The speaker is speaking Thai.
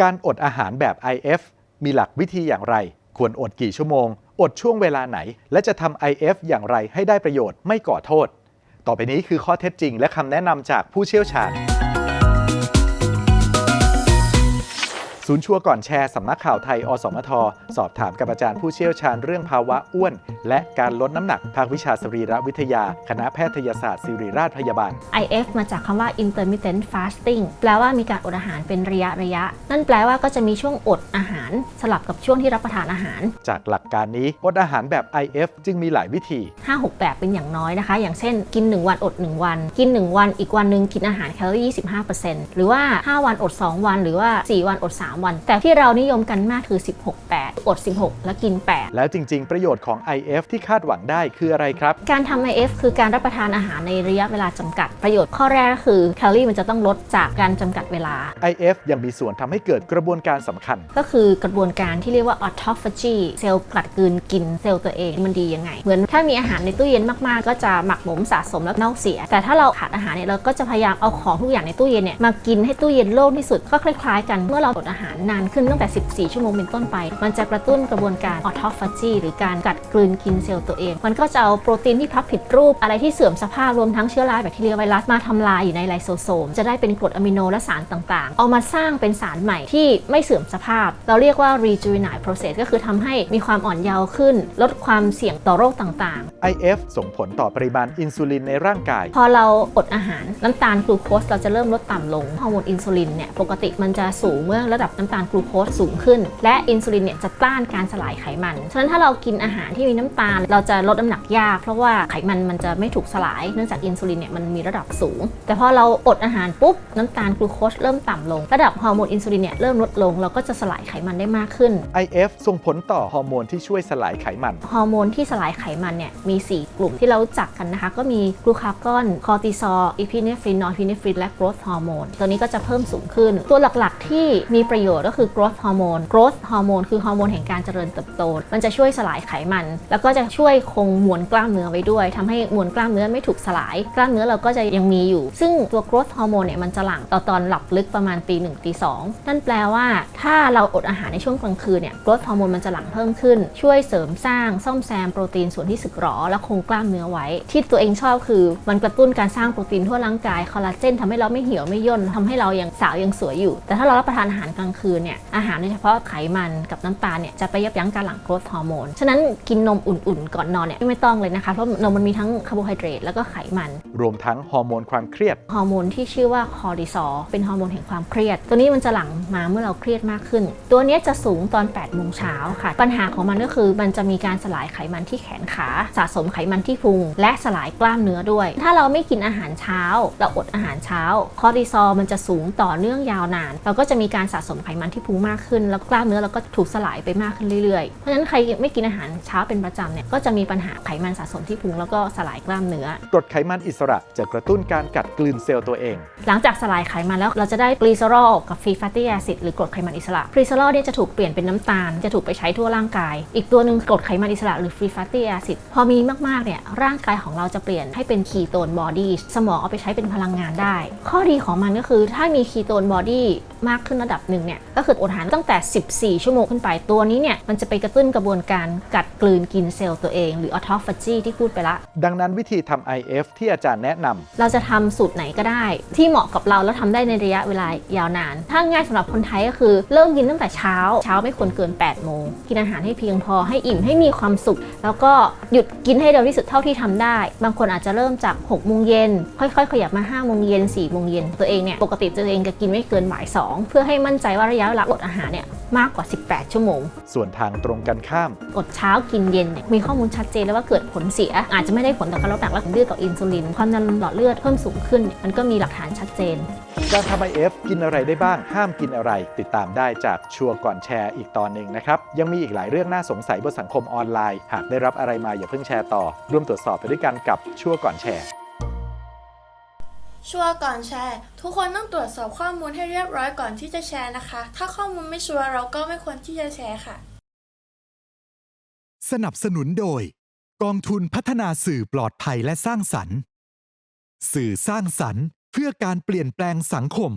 การอดอาหารแบบ IF มีหลักวิธีอย่างไร ควรอดกี่ชั่วโมง อดช่วงเวลาไหน และจะทำ IF อย่างไรให้ได้ประโยชน์ไม่ก่อโทษ ต่อไปนี้คือข้อเท็จจริงและคำแนะนำจากผู้เชี่ยวชาญ ศูนย์ชัวร์ก่อนแชร์สำนักข่าวไทย อสมท สอบถามกับอาจารย์ผู้เชี่ยวชาญเรื่องภาวะอ้วน และการลดน้ำหนัก ภาควิชาสรีรวิทยา คณะแพทยศาสตร์ศิริราชพยาบาล IF มาจากคำว่า intermittent fasting แปลว่ามีการอดอาหารเป็นระยะระยะ นั่นแปลว่าก็จะมีช่วงอดอาหาร สลับกับช่วงที่รับประทานอาหาร จากหลักการนี้อดอาหารแบบ IF จึงมีหลายวิธี 5-6 แบบเป็นอย่างน้อยนะคะ อย่างเช่น กิน 1 วันอด 1 วัน กิน 1 วันอีกวันหนึ่งกินอาหารแคลอรี่ 25%หรือว่า 5 วันอด 2 วัน หรือว่า 4 วันอด 3วัน แต่ที่เรานิยมกันมากคือ 16-8 อด 16 แล้วกิน 8 แล้วจริง ๆ ประโยชน์ของ IF ที่คาดหวังได้คืออะไรครับ การทำ IF คือการรับประทานอาหารในระยะเวลาจำกัด ประโยชน์ข้อแรกก็คือแคลอรี่มันจะต้องลดจากการจำกัดเวลา IF ยังมีส่วนทำให้เกิดกระบวนการสำคัญ ก็คือกระบวนการที่เรียกว่า autophagy เซลล์กลัดกลืนกินเซลล์ตัวเองมันดียังไง เหมือนถ้ามีอาหารในตู้เย็นมากๆ ก็จะหมักหมมสะสมแล้วเน่าเสีย แต่ถ้าเราขาดอาหารเนี่ยเราก็จะพยายามเอาของทุกอย่างในตู้เย็นเนี่ยมากินให้ตู้เย็นโล่งที่สุดก็คล้ายๆ กันเมื่อเราอดอาหารนานขึ้นตั้งแต่ 14 ชั่วโมงเป็นต้นไป มันจะกระตุ้นกระบวนการ autophagy หรือการกัดกลืนกินเซลล์ตัวเอง มันก็จะเอาโปรตีนที่พับผิดรูปอะไรที่เสื่อมสภาพรวมทั้งเชื้อราแบคทีเรียไวรัสมาทำลายอยู่ในไลโซโซม จะได้เป็นกรดอะมิโนและสารต่างๆ เอามาสร้างเป็นสารใหม่ที่ไม่เสื่อมสภาพ เราเรียกว่า rejuvenate process ก็คือทำให้มีความอ่อนเยาว์ขึ้น ลดความเสี่ยงต่อโรคต่างๆ IF ส่งผลต่อปริมาณอินซูลินในร่างกาย พอเราอดอาหารน้ำตาลกลูโคสเราจะเริ่มลดต่ำลงฮอร์โมนอินซูลินเนี่ยปกติมันจะสูงเมื่อระดับน้ำตาลกลูโคสสูงขึ้น และอินซูลินเนี่ยจะต้านการสลายไขมัน ฉะนั้นถ้าเรากินอาหารที่มีน้ำตาล เราจะลดน้ำหนักยาก เพราะว่าไขมันมันจะไม่ถูกสลาย เนื่องจากอินซูลินเนี่ยมันมีระดับสูง แต่พอเราอดอาหารปุ๊บน้ำตาลกลูโคสเริ่มต่ำลง ระดับฮอร์โมนอินซูลินเนี่ยเริ่มลดลง เราก็จะสลายไขมันได้มากขึ้น IF ส่งผลต่อฮอร์โมนที่ช่วยสลายไขมัน ฮอร์โมนที่สลายไขมันเนี่ยมี 4 กลุ่มที่เรารู้จักกันนะคะ ก็มีกลูคากอน คอร์ติซอล อีพิเนฟริน นอร์พิเนฟริน และโกรทฮอร์โมน ตัวนี้ก็จะเพิ่มสูงขึ้น ตัวหลักๆที่มีประโยชน์ก็คือโกรทฮอร์โมนโกรทฮอร์โมนคือฮอร์โมนแห่งการเจริญเติบโต มันจะช่วยสลายไขมัน แล้วก็จะช่วยคงมวลกล้ามเนื้อไว้ด้วยทำให้มวลกล้ามเนื้อไม่ถูกสลาย กล้ามเนื้อเราก็จะยังมีอยู่ ซึ่งตัวโกรทฮอร์โมนเนี่ยมันจะหลั่งต่อตอนหลับลึกประมาณตีหนึ่งตีสองนั่นแปลว่า ถ้าเราอดอาหารในช่วงกลางคืนเนี่ยโกรทฮอร์โมนมันจะหลั่งเพิ่มขึ้น ช่วยเสริมสร้างซ่อมแซมโปรตีนส่วนที่สึกหรอและคงกล้ามเนื้อไว้ ที่ตัวเองชอบคือมันกระตุ้นการสร้างโปรตีนทั่วร่างกายคอลลาเจนทำให้เราไม่เหี่ยวไม่ย่นทำให้เรายังสาวยังสวยอยู่ แต่ถ้าเรารับประทานอาหารกลางคืนเนี่ยอาหารโดยเฉพาะไขมันกับน้ำตาลเนี่ยจะไปยับยั้งการหลั่งโกรทฮอร์โมน ฉะนั้นกินนมอุ่นๆ ก่อนนอนเนี่ยไม่ต้องเลยนะคะ เพราะนมมันมีทั้งคาร์โบไฮเดรตแล้วก็ไขมัน รวมทั้งฮอร์โมนความเครียด ฮอร์โมนที่ชื่อว่าคอร์ติซอลเป็นฮอร์โมนแห่งความเครียด ตัวนี้มันจะหลั่งมาเมื่อเราเครียดมากขึ้น ตัวเนี้ยจะสูงตอน8โมงเช้าค่ะ ปัญหาของมันก็คือมันจะมีการสลายไขมันที่แขนขา สะสมไขมันที่พุง และสลายกล้ามเนื้อด้วย ถ้าเราไม่กินอาหารเช้าเราอดอาหารเช้า คอร์ติซอลมันจะสูงต่อเนื่องยาวนาน เราก็จะมีการสะสมไขมันที่พุงมากขึ้น แล้วกล้ามเนื้อเราก็ถูกสลายไปมากขึ้นเรื่อยๆ เพราะฉะนั้นใครไม่กินอาหารเช้าเป็นประจำเนี่ยก็จะมีปัญหาไขมันสะสมที่พุงแล้วก็สลายกล้ามเนื้อกรดไขมันอิสระจะกระตุ้นการกัดกลืนเซลล์ตัวเอง หลังจากสลายไขมันแล้วเราจะได้กลีเซอรอลกับฟรีแฟตตี้แอซิดหรือกรดไขมันอิสระกลีเซอรอลเนี่ยจะถูกเปลี่ยนเป็นน้ำตาลจะถูกไปใช้ทั่วร่างกาย อีกตัวหนึ่งกรดไขมันอิสระหรือฟรีแฟตตี้แอซิดพอมีมากๆเนี่ยร่างกายของเราจะเปลี่ยนให้เป็นคีโตนบอดี้สมองเอาไปใช้เป็นพลังงานได้ ข้อดีของมันก็คือถ้ามีคีโตนบอดี้ มากขึ้นระดับหนึ่งเนี่ยก็คืออดอาหารตั้งแต่ 14 ชั่วโมงขึ้นไปตัวนี้เนี่ยมันจะไปกระตุ้นกระบวนการกัดกลืนกินเซลล์ตัวเอง หรือ autophagy ที่พูดไปละ ดังนั้นวิธีทำ IF ที่อาจารย์แนะนำ เราจะทำสูตรไหนก็ได้ ที่เหมาะกับเราแล้วทำได้ในระยะเวลายาวนาน ถ้าง่ายสำหรับคนไทยก็คือ เริ่มกินตั้งแต่เช้า เช้าไม่ควรเกิน 8 โมง กินอาหารให้เพียงพอให้อิ่มให้มีความสุข แล้วก็หยุดกินให้เร็วที่สุดเท่าที่ทำได้ บางคนอาจจะเริ่มจาก6โมงเย็นค่อยๆ ขยับมา5โมงเย็น4โมงเย็นตัวเองเนี่ยปกติตัวเองจะกินไม่เกินบ่าย2 เพื่อให้มั่นใจว่าระยะเวลาอดอาหารเนี่ยมากกว่า 18 ชั่วโมง ส่วนทางตรงกันข้าม อดเช้ากินเย็นเนี่ยมีข้อมูลชัดเจนแล้วว่าเกิดผลเสีย อาจจะไม่ได้ผลต่อการลดน้ำหนักและผลดื้อต่ออินซูลินความดันหลอดเลือดเพิ่มสูงขึ้นเนี่ยมันก็มีหลักฐานชัดเจน การทำ IF กินอะไรได้บ้าง ห้ามกินอะไร ติดตามได้จากชัวร์ก่อนแชร์อีกตอนหนึ่งนะครับ ยังมีอีกหลายเรื่องน่าสงสัยบนสังคมออนไลน์ หากได้รับอะไรมาอย่าเพิ่งแชร์ต่อ ร่วมตรวจสอบไปด้วยกันกับชัวร์ก่อนแชร์ ชัวร์ก่อนแชร์ ทุกคนต้องตรวจสอบข้อมูลให้เรียบร้อยก่อนที่จะแชร์นะคะ ถ้าข้อมูลไม่ชัวร์เราก็ไม่ควรที่จะแชร์ค่ะ สนับสนุนโดย กองทุนพัฒนาสื่อปลอดภัยและสร้างสรรค์ สื่อสร้างสรรค์ เพื่อการเปลี่ยนแปลงสังคม